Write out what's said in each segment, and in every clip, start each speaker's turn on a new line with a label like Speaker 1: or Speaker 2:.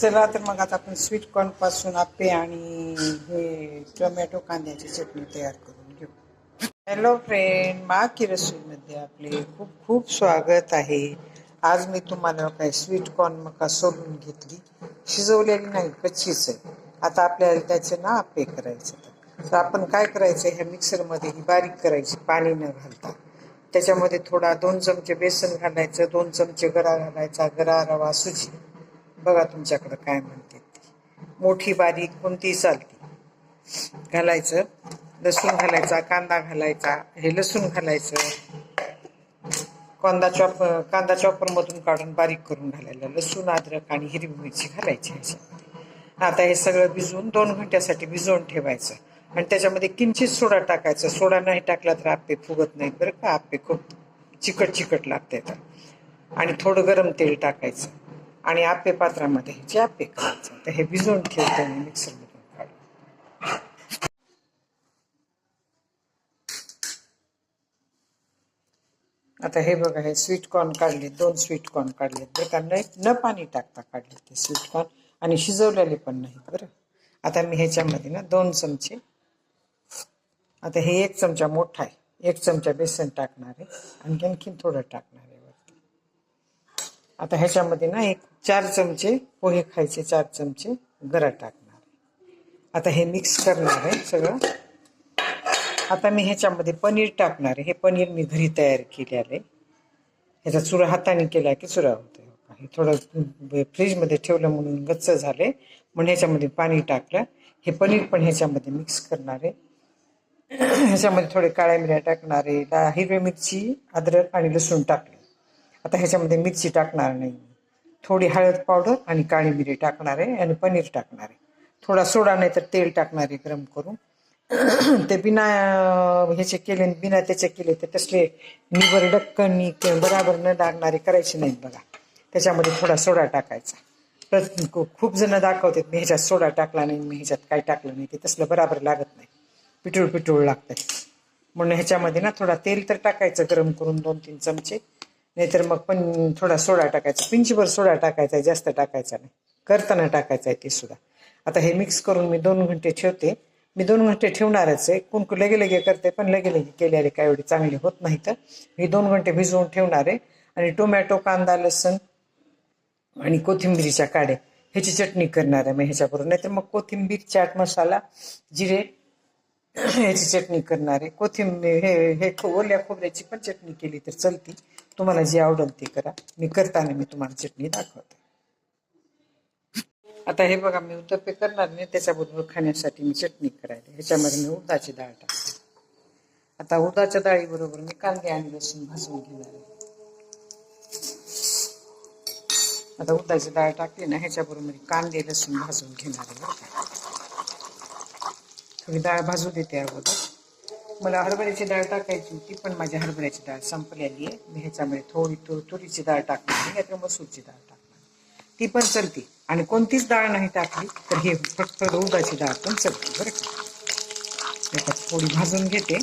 Speaker 1: चला तर मग आता आपण स्वीट कॉर्नपासून आप्पे आणि हे टोमॅटो कांद्याची चटणी तयार करून घेऊ. हॅलो फ्रेंड मा की मध्ये आपले खूप खूप स्वागत आहे. आज मी तुम्हाला काय स्वीट कॉर्न मका सोलून घेतली. शिजवलेली नाही कच्चीच आहे. आता आपल्याला त्याचे ना आप्पे करायचे तर आपण काय करायचं ह्या मिक्सरमध्ये ही बारीक करायची पाणी न घालता. त्याच्यामध्ये थोडा दोन चमचे बेसन घालायचं दोन चमचे गरा घालायचा गरा रवा सुजी. बघा तुमच्याकडं काय म्हणते ती. मोठी बारीक कोणती चालती. घालायचं. लसूण घालायचा कांदा घालायचा हे लसूण घालायचं. कांदा चॉप कांदा चॉपरमधून काढून बारीक करून घालायला. लसूण अद्रक आणि हिरवी मिरची घालायची ह्याच्यामध्ये आता हे सगळं भिजवून दोन घंट्यासाठी भिजवून ठेवायचं. आणि त्याच्यामध्ये किंचित सोडा टाकायचा. सोडा नाही टाकला तर आप्पे फुगत नाहीत बरं का? आप्पे खूप चिकट चिकट लागते आणि थोडं गरम तेल टाकायचं. आणि आपे पात्रामध्ये जे आपे करायचं तर हे भिजवून ठेवतो मी मिक्सरमधून काढून आता हे बघा हे स्वीट कॉर्न काढले दोन स्वीट कॉर्न काढले. बरं का न पाणी टाकता काढले ते स्वीट कॉर्न आणि शिजवलेले पण नाही बरं. आता मी ह्याच्यामध्ये ना दोन चमचे आता हे एक चमचा मोठा आहे एक चमचा बेसन टाकणार आहे आणि आणखीन थोडं टाकणार आता ह्याच्यामध्ये ना एक चार चमचे पोहे खायचे चार चमचे गरा टाकणार आहे. आता हे मिक्स करणार आहे सगळं. आता मी ह्याच्यामध्ये पनीर टाकणार आहे. हे पनीर मी घरी तयार केले आहे. ह्याचा चुरा हाताने केला की चुरा होतो हे थोडं फ्रीजमध्ये ठेवलं म्हणून गच्च झाले म्हणून ह्याच्यामध्ये पाणी टाकलं. हे पनीर पण ह्याच्यामध्ये मिक्स करणार आहे. ह्याच्यामध्ये थोडे काळ्या मिऱ्या टाकणार आहे. हिरवी मिरची अद्रक आणि लसूण टाकलं. आता ह्याच्यामध्ये मिरची टाकणार नाही. थोडी हळद पावडर आणि काळी मिरी टाकणार आहे आणि पनीर टाकणार आहे. थोडा सोडा नाही तर तेल टाकणार आहे गरम करून. ते बिना ह्याचे केले आणि बिना त्याचे केले तर तसले निबर डक्कनी बराबर न लागणारे करायचे नाहीत बघा. त्याच्यामध्ये थोडा सोडा टाकायचा. तर खूप जण दाखवतात मी ह्याच्यात सोडा टाकला नाही मी ह्याच्यात काय टाकलं नाही. ते तसलं बराबर लागत नाही. पिठूळ पिठूळ लागतंय. म्हणून ह्याच्यामध्ये ना थोडा तेल तर टाकायचं गरम करून दोन तीन चमचे. नाहीतर मग पण थोडा सोडा टाकायचा. पिंचभर सोडा टाकायचा आहे जास्त टाकायचा नाही. करताना टाकायचा आहे ते सुद्धा. आता हे मिक्स करून मी दोन घंटे ठेवते. मी दोन घंटे ठेवणारच आहे. कोण लगे लगे करते पण लगे लगे केल्याने काय एवढी चांगले होत नाही तर. मी दोन घंटे भिजवून ठेवणार आहे. आणि टोमॅटो कांदा लसण आणि कोथिंबीरीच्या काड्या ह्याची चटणी करणार आहे मी ह्याच्याबरोबर. नाहीतर मग कोथिंबीर चाट मसाला जिरे ह्याची चटणी करणार आहे. कोथिंबीर हे हे ओल्या खोबऱ्याची पण चटणी केली तर चलती. तुम्हाला जे आवडेल ते करा. मी करताना मी तुम्हाला चटणी दाखवते. आता हे बघा मी उत्तप्पे करणार नाही. त्याच्याबरोबर खाण्यासाठी मी चटणी करायला ह्याच्यामध्ये मी उडदाची डाळ टाकते. आता उडदाच्या डाळीबरोबर मी कांदे आणि लसूण भाजून घेणार आहे. आता उडदाची डाळ टाकली ना ह्याच्याबरोबर मी कांदे लसूण भाजून घेणार आहे थोडी डाळ भाजू देते अगोदर. मला हरभऱ्याची डाळ टाकायची होती पण माझी हरभऱ्याची डाळ संपलेली आहे. मी ह्याच्यामध्ये थोडी तुर तुरीची डाळ टाकणार नाही किंवा मसूरची डाळ टाकणार ती पण चलते. आणि कोणतीच डाळ नाही टाकली तर हे फक्त उदाची डाळ पण चलते बरं का? त्याच्यात थोडी भाजून घेते.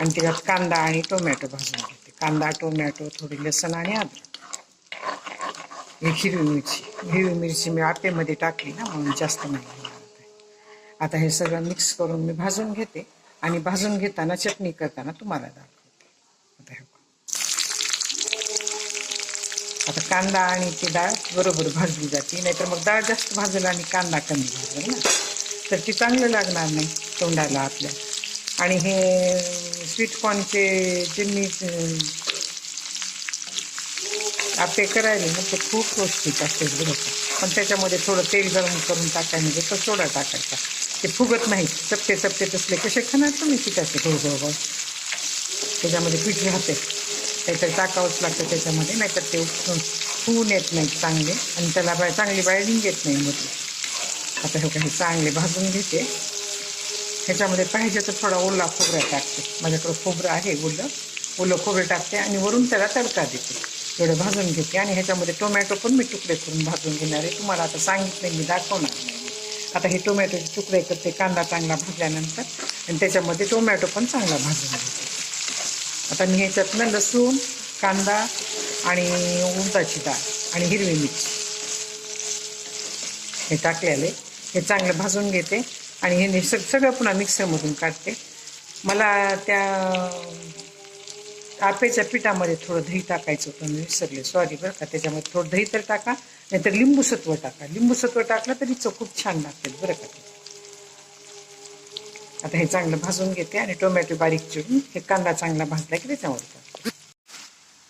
Speaker 1: आणि त्याच्यात कांदा आणि टोमॅटो भाजून घेते. कांदा टोमॅटो थोडी लसण आणि अद्रक. एक हिरवी मिरची. हिरवी मिरची मी आपेमध्ये टाकली ना म्हणून जास्त नाही आता हे सगळं मिक्स करून मी भाजून घेते. आणि भाजून घेताना चटणी करताना तुम्हाला दाखवते. आता आता कांदा आणि ती डाळ बरोबर भाजली जाते. नाहीतर मग डाळ जास्त भाजेल आणि कांदा कमी भाजेल ना. तर ती चांगलं लागणार नाही तोंडाला आपल्या. आणि हे स्वीट कॉर्नचे जे मी आपे करायले ना ते खूप पौष्टिक असते बरोबर पण त्याच्यामध्ये थोडं तेल गरम करून टाकायला म्हणजे तो सोडा टाकायचा. ते फुगत नाही चपटे चपटे तसले. कसे खाणार तुम्ही पिठाचे? थोडं त्याच्यामध्ये पीठ राहते. काहीतरी टाकावंच लागतं त्याच्यामध्ये नाहीतर ते उकळून होऊन येत नाही चांगले. आणि त्याला बाय चांगली बायडिंग येत नाही मग आता हे काही चांगले भाजून घेते. ह्याच्यामध्ये पाहिजे तर थोडा ओला खोबरा टाकते. माझ्याकडं खोबरं आहे ओलं. ओलं खोबरं टाकते आणि वरून त्याला तडका देते. एवढं भाजून घेते. आणि ह्याच्यामध्ये टोमॅटो पण मी तुकडे करून भाजून घेणार आहे. तुम्हाला आता सांगितलं मी दाखवणार नाही. आता हे टोमॅटोचे तुकडे करते कांदा चांगला भाजल्यानंतर आणि त्याच्यामध्ये टोमॅटो पण चांगला भाजून घ्यायचा. आता मी ह्याच्यातनं लसूण कांदा आणि उमताची डाळ आणि हिरवी मिरची हे टाकलेले. हे चांगलं भाजून घेते आणि हे निसर्ग सग सगळं पुन्हा मिक्सरमधून काढते. मला त्या आपेच्या पिठामध्ये थोडं दही टाकायचं होतं मी विसरले. सॉरी बरं का त्याच्यामध्ये थोडं दही तर टाका. नाहीतर लिंबू सत्व टाका. लिंबू सत्व टाकलं तरी चव खूप छान लागते बरं का? आता हे चांगलं भाजून घेते आणि टोमॅटो बारीक चिरून हे कांदा चांगला भाजला की त्याच्यावर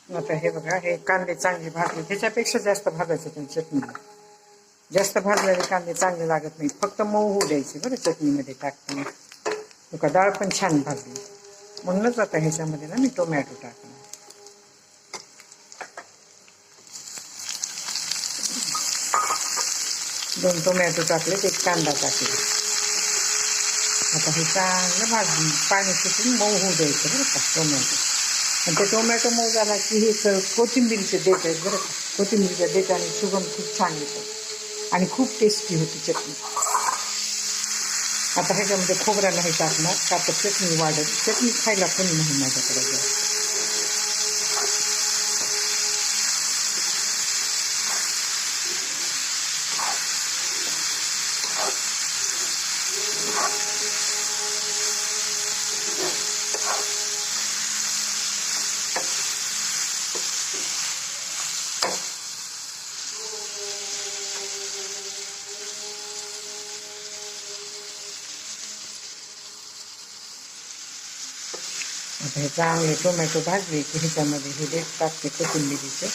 Speaker 1: आता हे बघा हे कांदे चांगले भाजले. त्याच्यापेक्षा जास्त भाजायचे त्या चटणीला जास्त भाजलेले कांदे चांगले लागत नाही फक्त मऊ होऊ द्यायचे बरं चटणीमध्ये टाकताना. हो का डाळ पण छान भाजली. म्हणूनच आता ह्याच्यामध्ये ना मी टोमॅटो टाकतो. दोन टोमॅटो टाकलेत एक कांदा टाकले आता हे चांगलं भाजून पाणी सुटून मऊ होऊ द्यायचं बरं का टोमॅटो. आणि ते टोमॅटो मऊ झाला की हे सर कोथिंबीरचे देठ आहेत बरं का. कोथिंबीरच्या आणि सुगम खूप छान येतो. आणि खूप टेस्टी होती चटणी. आता ह्याच्यामध्ये खोबऱ्याला नाही टाकणार का तर चटणी वाढत चटणी खायला कोणी नाही माझ्याकडे जास्त चांगले टोमॅटो भाजले की ह्याच्यामध्ये हे देठ टाकते कोथिंबीरीचं.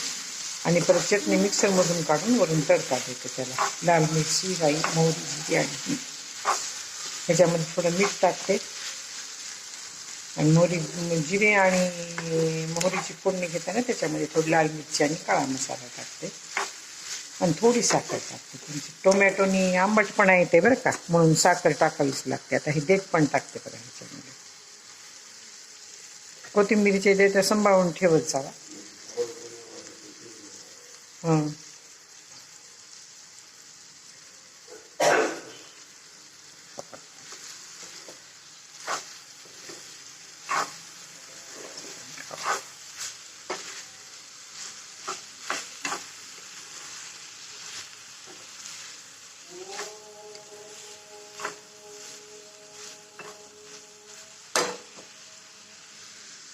Speaker 1: आणि परत चटणी मिक्सरमधून काढून वरून तडका देते त्याला. लाल मिरची राई मोहरी आणि ह्याच्यामध्ये थोडं मीठ टाकते. आणि मोहरी जिरे आणि मोहरीची फोडणी घेताना त्याच्यामध्ये थोडी लाल मिरची आणि काळा मसाला टाकते. आणि थोडी साखर टाकते. तुमची टोमॅटोनी आंबटपणा येते बरं का? म्हणून साखर टाकावीच लागते. आता हे देठ पण टाकते बरं ह्याच्यामध्ये. कोथिंबीरचे ते सांभाळून ठेवत जावा. हां.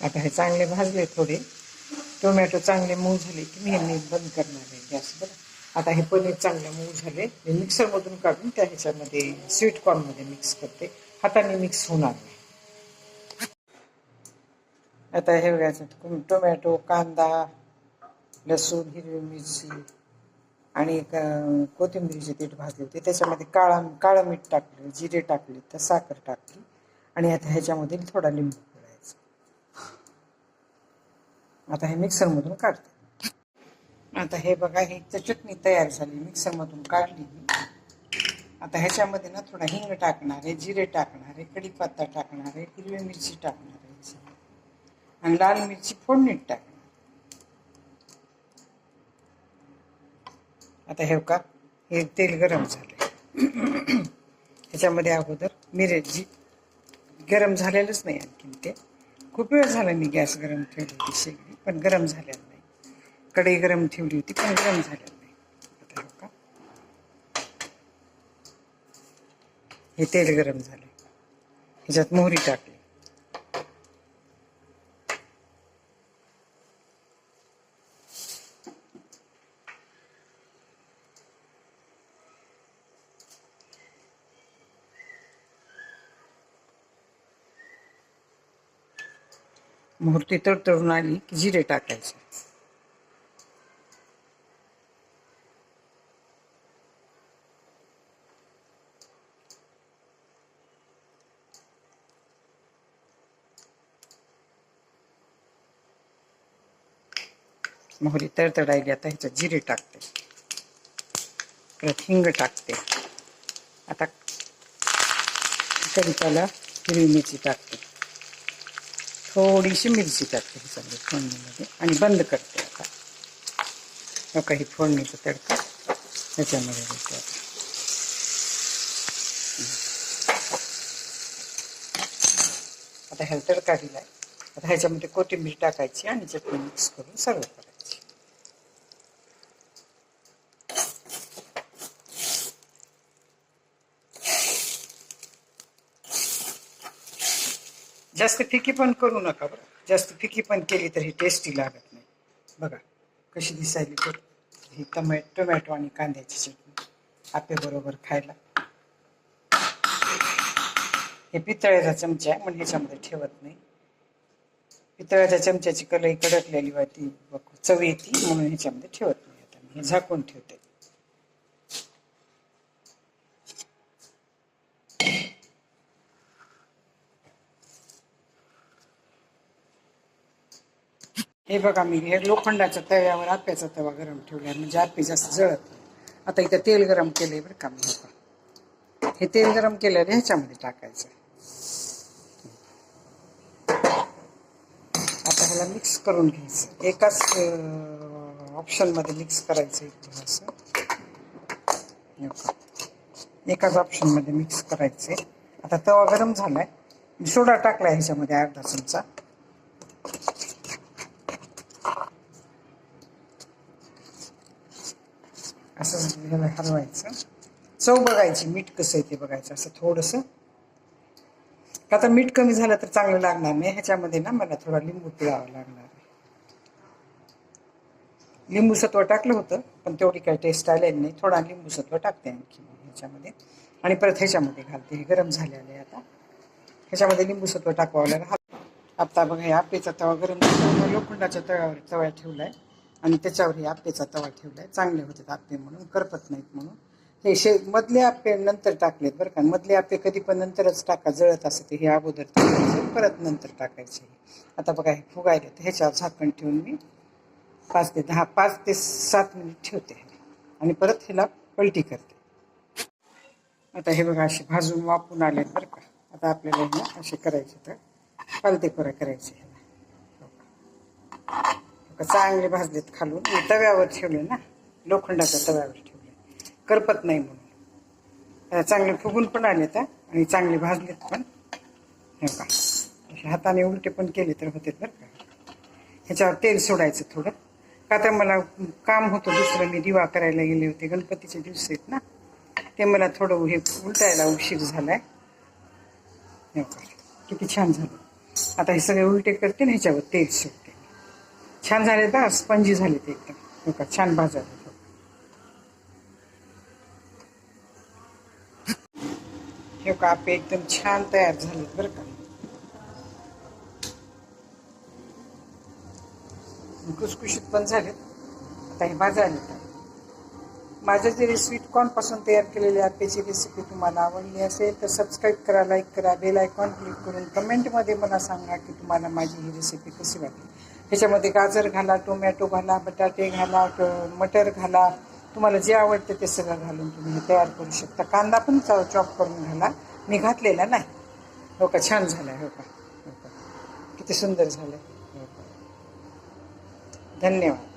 Speaker 1: आता हे चांगले भाजले थोडे. टोमॅटो चांगले मऊ झाले की मी यांनी बंद करणार आहे गॅस बरं आता हे पनीर चांगले मऊ झाले. मी मिक्सरमधून काढून त्या ह्याच्यामध्ये स्वीट कॉर्नमध्ये मिक्स करते. हाताने मिक्स होणार नाही. आता हे बघायचं टोमॅटो कांदा लसूण हिरवी मिरची आणि एक, कोथिंबीरीचे पीठ भाजले होते. त्याच्यामध्ये काळा काळं मीठ टाकलं जिरे टाकले तर साखर टाकली. आणि आता ह्याच्यामध्ये थोडा लिंबू. आता हे मिक्सरमधून काढते. आता हे बघा ही तर चटणी तयार झाली मिक्सरमधून काढली आता ह्याच्यामध्ये ना थोडा हिंग टाकणार आहे जिरे टाकणार आहे कढीपत्ता टाकणार आहे हिरवी मिरची टाकणार आहे आणि लाल मिरची फोडणीत टाकणार. आता हे का हे तेल गरम झालं ह्याच्यामध्ये अगोदर मिरची. गरम झालेलंच नाही आणखीन ते. खूप वेळ झाला मी गॅस गरम ठेवली होती शेगडी पण गरम झालेलं नाही. कढई गरम ठेवली होती पण गरम झालेलं नाही. आता हो का. हे तेल गरम झालं ह्याच्यात मोहरी टाकली. मूर्ती तर आली की जिरे टाकायचे. मोहरी तडतडायली आता ह्याच्यात जिरे टाकते. परत हिंग टाकते. आता कढीपाला हिरवी मिरची टाकते. थोडीशी मिरची टाकते सगळी फोडणीमध्ये. आणि बंद करते आता. हो काही फोडणीचा तडका ह्याच्यामध्ये देते. आता आता ह्याला तडका दिलाय. आता ह्याच्यामध्ये कोथिंबीर टाकायची आणि चटणी मिक्स करून सर्व करायची. जास्त फिकी पण करू नका बरं. जास्त फिकी पण केली तर ही टेस्टी लागत नाही. बघा कशी दिसायली तर ही टमॅ टोमॅटो आणि कांद्याची चटणी. आपेबरोबर खायला. हे पितळ्याचा चमचा आहे म्हणून ह्याच्यामध्ये ठेवत नाही. पितळ्याच्या चमच्याची कलई कडकलेली वा ती चव येते म्हणून ह्याच्यामध्ये ठेवत नाही. आता मी हे झाकून ठेवते. हे बघा मी हे लोखंडाच्या तव्यावर आप्याचा तवा गरम ठेवला म्हणजे आपे जास्त जळत नाही. आता इथं तेल गरम केले बरं का मी हे हे तेल गरम केलेलं ह्याच्यामध्ये टाकायचं आता ह्याला मिक्स करून घ्यायचं. एकाच ऑप्शनमध्ये मिक्स करायचं इथं असं एकाच ऑप्शनमध्ये मिक्स करायचे आता तवा गरम झालाय. मी सोडा टाकला ह्याच्यामध्ये अर्धा चमचा असं ह्याला हलवायचं. चव बघायची मीठ कसं आहे ते बघायचं असं थोडंसं. का मीठ कमी झालं तर चांगलं लागणार नाही. ह्याच्यामध्ये ना मला थोडा लिंबू पिळावा लागणार आहे. लिंबू सत्व टाकलं होतं पण तेवढी काही टेस्ट आलेली नाही. थोडा लिंबू सत्व टाकते आणखी ह्याच्यामध्ये. आणि परत ह्याच्यामध्ये घालते. हे गरम झालेलं आहे आता. ह्याच्यामध्ये लिंबू सत्व टाकवावं लागेल. आता बघा आपेचा तवा गरम लोखंडाच्या तव्यावर तवा ठेवलाय. आणि त्याच्यावर हे आप्पेचा तवा ठेवलाय. चांगले होतात आप्पे म्हणून करपत नाहीत म्हणून. हे शे मधले आप्पे नंतर टाकलेत बरं का. मधले आप्पे कधी पण नंतरच टाका जळत असते हे अगोदर टाकायचे परत नंतर टाकायचे. आता बघा हे फुगायले तर ह्याच्यावर झाकण ठेवून मी पाच ते दहा पाच ते सात मिनिट ठेवते. आणि परत ह्याला पलटी करते. आता हे बघा असे भाजून वापून आलेत बरं का. आता आपल्याला हे असे करायचे तर पालते पुऱ्या करायचे. ह्याला चांगले भाजलीत खालून? मी तव्यावर ठेवले ना. लोखंडाच्या तव्यावर ठेवले करपत नाही म्हणून. चांगले फुगून पण आलेत हा, आणि चांगले भाजलेत पण. हे का हाताने उलटे पण केले तर होते बरं का. ह्याच्यावर तेल सोडायचं थोडं. का तर मला काम होतं दुसरं. मी दिवा करायला गेले होते. गणपतीचे दिवस आहेत ना. ते मला थोडं हे उलटायला उशीर झालाय. हे किती छान झालं. आता हे सगळे उलटे करते ना ह्याच्यावर तेल सोडते छान झाले का स्पंजी झाले ते एकदम. हे छान भाजाले हे का आपे एकदम छान तयार झाले बरं का. खुसखुशीत पण झालेत. आता हे भाजायला माझ्या जे स्वीट कॉर्नपासून तयार केलेली आपेची रेसिपी तुम्हाला आवडली असेल तर सबस्क्राईब करा लाईक करा बेल आयकॉन क्लिक करून कमेंटमध्ये मला सांगा की तुम्हाला माझी ही रेसिपी कशी वाटली. ह्याच्यामध्ये गाजर घाला टोमॅटो घाला बटाटे घाला मटर घाला. तुम्हाला जे आवडतं ते सगळं घालून तुम्ही हे तयार करू शकता. कांदा पण चॉप करून घाला. मी घातलेला नाही. हो का? छान झालं हो का? हो का? किती सुंदर झालं हो का? धन्यवाद.